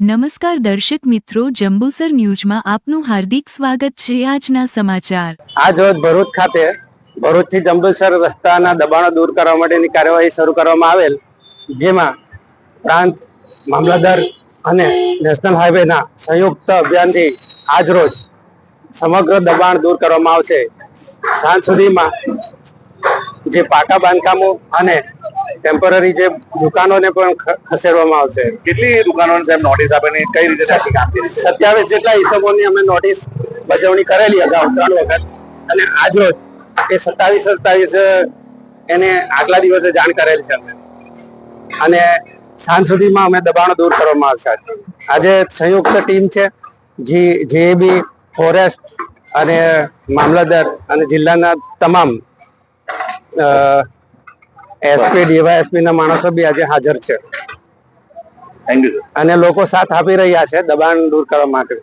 નમસ્કાર દર્શક મિત્રો, જંબુસર ન્યૂઝમાં આપનું હાર્દિક સ્વાગત છે આજના સમાચાર. આજ રોજ ભરૂચ ખાતે, ભરૂચથી જંબુસર રસ્તાના દબાણો દૂર કરવા માટેની કાર્યવાહી શરૂ કરવામાં આવેલ, જેમાં પ્રાંત, મામલતદાર અને નેશનલ હાઈવેના સંયુક્ત અભિયાનથી આજ રોજ સમગ્ર દબાણ દૂર કરવામાં આવશે. સાંજ સુધીમાં જે પાકા બાંધકામો અને ટેમ્પરરી જે દુકાનોને પણ ખસેડવામાં આવશે. કેટલી દુકાનોને સાહેબ નોટિસ આપેલી કઈ રીતે? સત્યાવીસ જેટલા હિસાબોની અમે નોટિસ બજવણી કરેલી અગાઉ ત્રણ વખત. અને આજ રોજ એ સત્તાવીસ સત્તાવીસ એને આગલા દિવસે જાણ કરેલ છે અમે. અને સાંજ સુધીમાં અમે દબાણો દૂર કરવામાં આવશે આજે. સંયુક્ત ટીમ છે જી જેબી ફોરેસ્ટ અને મામલતદાર અને જિલ્લાના તમામ એસપી ડીવાયએસપી ના માણસો બી આજે હાજર છે. અને લોકો સાથ આપી રહ્યા છે દબાણ દૂર કરવા માટે.